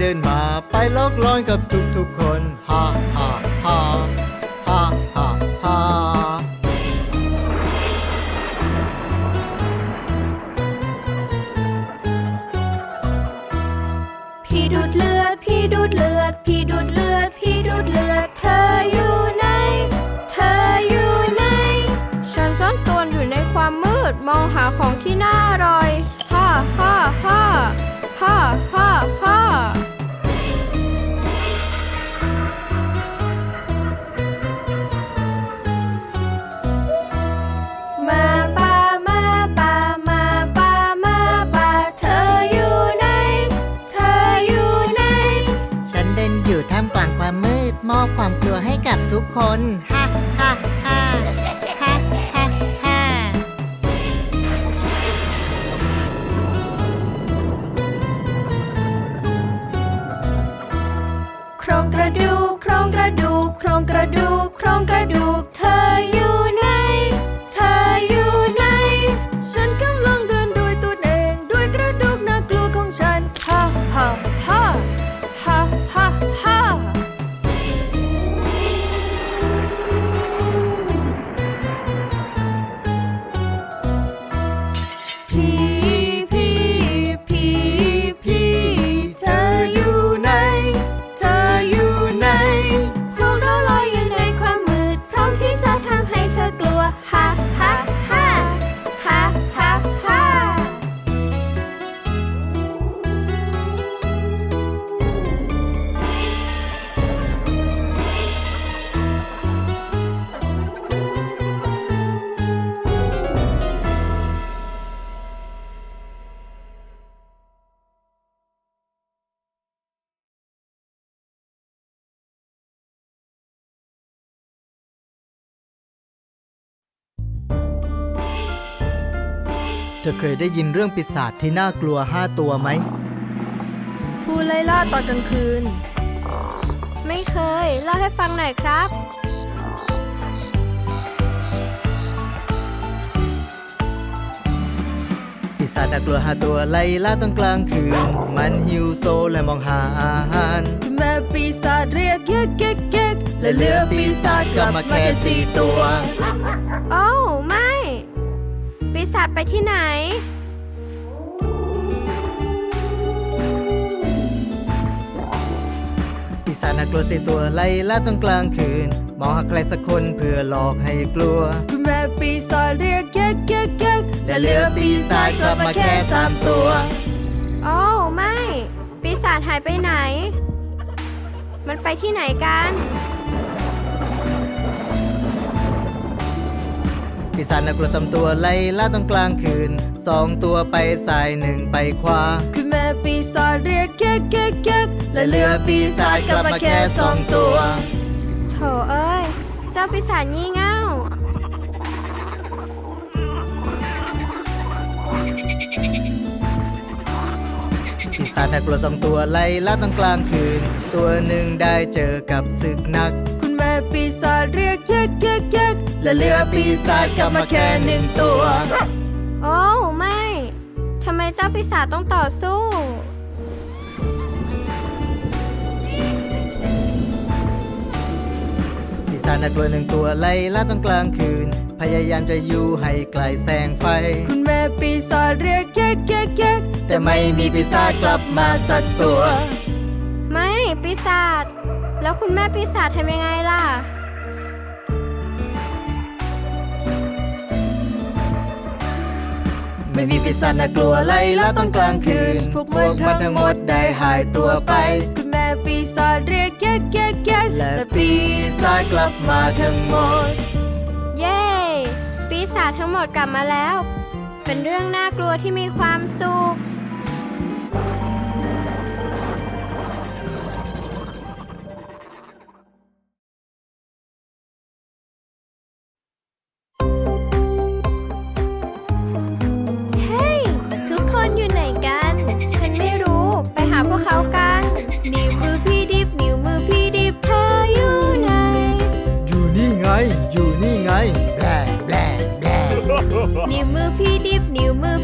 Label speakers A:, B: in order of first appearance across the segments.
A: เดินมาไปโลกร้อนกับทุกๆคนฮ่าฮ่าฮ่าฮ่าฮ่าฮ่า
B: พี่ดูดเลือด พี่ดูดเลือด พี่ดูดเลือด พี่ดูดเลือด เธออยู่ไหน เธออยู่ไหน ฉันซ่อนตัวอยู่ในความมืดมองหาของที่น่าอร่อย
C: คน
B: ธอเค
A: ยได้ยินเรื่องปีศาจที่น่ากลัวห้าตัวไหม
B: ผู้ไล่ล่าตอนกลางคืน ไม่เคย เล่าให้ฟังหน่อยครับ
A: ปีศาจน่ากลัวห้าตัวไล่ล่าตอนกลางคืน มันหิวโซและมองหาอาหาร
B: แม่ปีศาจเรียกเก๊กเก๊กเก๊กและเหลือปีศาจกลับมาแค่สี่ตัวโอ้ ไม่ปีศาจไปที่ไหน
A: ปีศาจน่ากลัวสี่ตัวไล่ล่าตอนกลางคืน มองหาใครสักคนเพื่อหลอกให้กลัว
B: แม่ปีศาจเรียกเก๊กเก๊กเก๊ก
A: และเหลือปีศาจกลับมาแค่สามตัว
B: โอ้ไม่ ปีศาจหายไปไหน มันไปที่ไหนกัน
A: ปีศาจน่ากลัวสามตัวไล่ล่าตอนกลางคืนสองตัวไปซ้ายหนึ่งไปขวา
B: คุณแม่ปีศาจเรียกเก๊กเก๊กเก๊ก
A: และเหลือปีศาจกลับมาแค่สองตัว
B: โถเอ้ย เจ้าปีศาจงี่เง่า
A: ปีศาจน่ากลัวสองตัวไล่ล่าตอนกลางคืน ตัวหนึ่งได้เจอกับศึกหนัก
B: คุณแม่ปีศาจเรียกเก๊กเก๊กเก๊ก
A: และเหลือปีศาจกลับมาแค่หนึ่งตัว
B: โอ้ไม่ทำไมเจ้าปีศาจต้องต่อสู้
A: ปีศาจน่ากลัวหนึ่งตัวไล่ล่าตอนกลางคืน พยายามจะอยู่ให้ไกลแสงไฟ
B: คุณแม่ปีศาจเรียกเก๊กเก๊กเก๊ก
A: แต่ไม่มีปีศาจกลับมาสักตัว
B: ไม่ปีศาจแล้วคุณแม่ปีศาจทำยังไงล่ะ
A: ไม่มีปีศาจน่ากลัวไล่ล่าตอนกลางคืน
B: พวกมันทั้งหมด
A: ได้หายตัวไป
B: คุณแม่ปีศาจเรียกเก๊กเก๊กเก๊ก
A: และปีศาจกลับมาทั้งหมด
B: เย้ปีศาจทั้งหมดกลับมาแล้ว เป็นเรื่องน่ากลัวที่มีความสุข มือพี่ดิบนิ้วมือ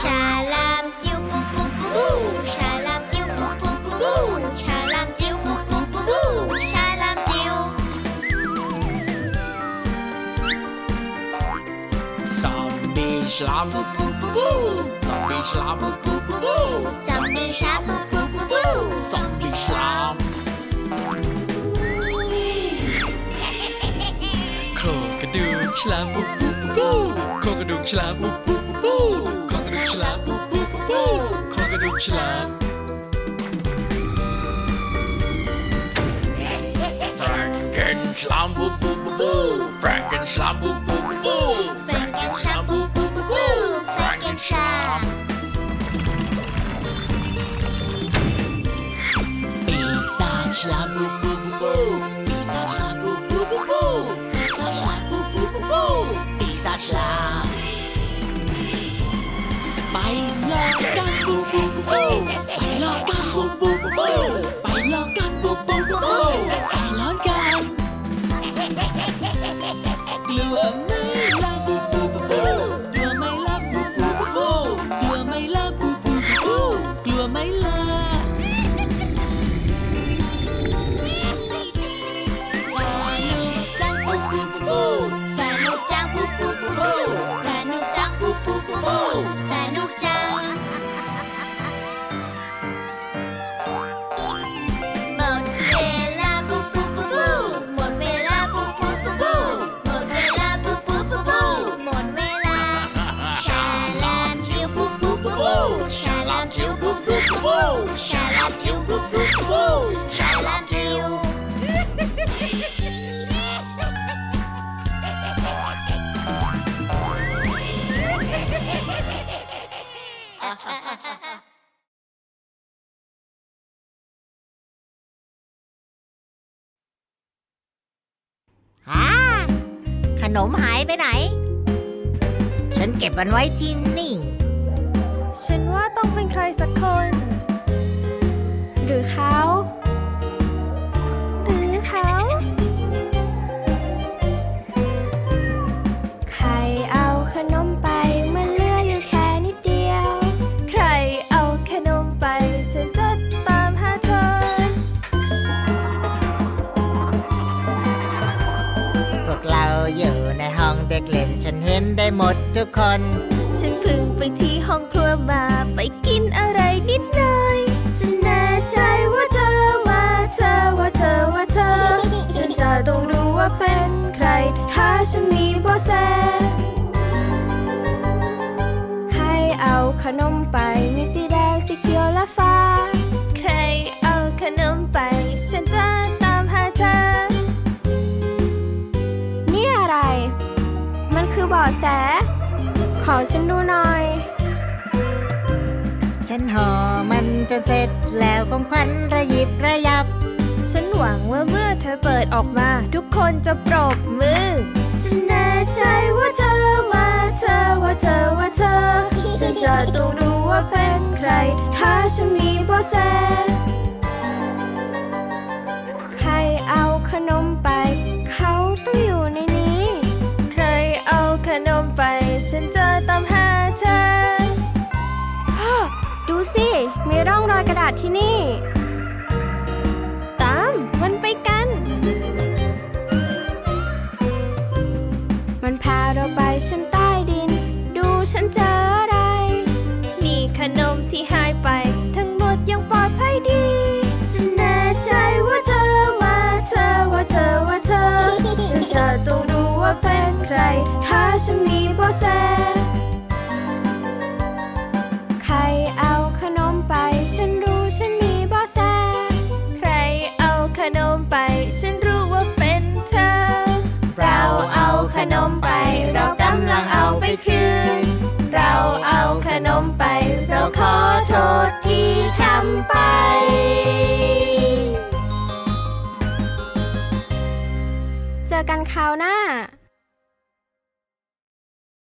D: ชาลามจิ้วปูปูปูปูชาลามจิ้วปูปูปูปูชาลามจิ้วปูปูปูปูชาลามจิ้ว
E: Zombie slam boop boop boop boop. Zombie slam boop boop boop boop.
D: จำดีชาปูปูปูปู
E: Zombie slam. Cock-a-doodle slam boop boop boop boop. Cock-a-doodle slam boop boop boop boop. Cock-a-doodle slam boop boop boop boop. Cock-a-doodle slam. Franken slam boop boop boop boop. Franken slam boop boop boop boop.
D: แฟนกันชาปูปูปูปูแฟนกันชา
E: ปีศาจฉลามบูบูบูบู ปี อ่า
B: ขนมหายไปไหน ฉันเก็บมันไว้ที่นี่
C: ฉันว่าต้องเป็นใครสักคน หรือเขา หรือเขา นฉันเห็
B: นได้หมดทุกคน
C: ฉันเพึ่งไปที่ห้องครัวมาไปกินอะไรนิดหน่อย ฉันแน่ใจว่าเธอว่าเธอว่าเธอว่าเธอ ฉันจะต้องรู้ว่าเป็นใคร ถ้าฉันมีเบาะแส ใครเอาขนมไปมีสีแดงสีเะแส ขอฉันดูหน่อย
B: ฉันห่อมันจนเสร็จแล้วของขวัญระยิบระยับ
C: ฉันหวังว่าเมื่อเธอเปิดออกมา ทุกคนจะปรบมือ ฉันแน่ใจว่าเธอว่าเธอว่าเธอว่าเธอ ฉันจะต้องรู้ว่าเป็นใคร ถ้าฉันมีเบาะแส ไรถ้าฉันมีโบแส ใครเอาขนมไป ฉันรู้ฉันมีโบแส ใครเอาขนมไป ฉันรู้ว่าเป็นเธอ เราเอาขนมไป เรากำลังเอาไปคืน เราเอาขนมไป เราขอโทษที่ทำไป
B: จอกันคราวหน้า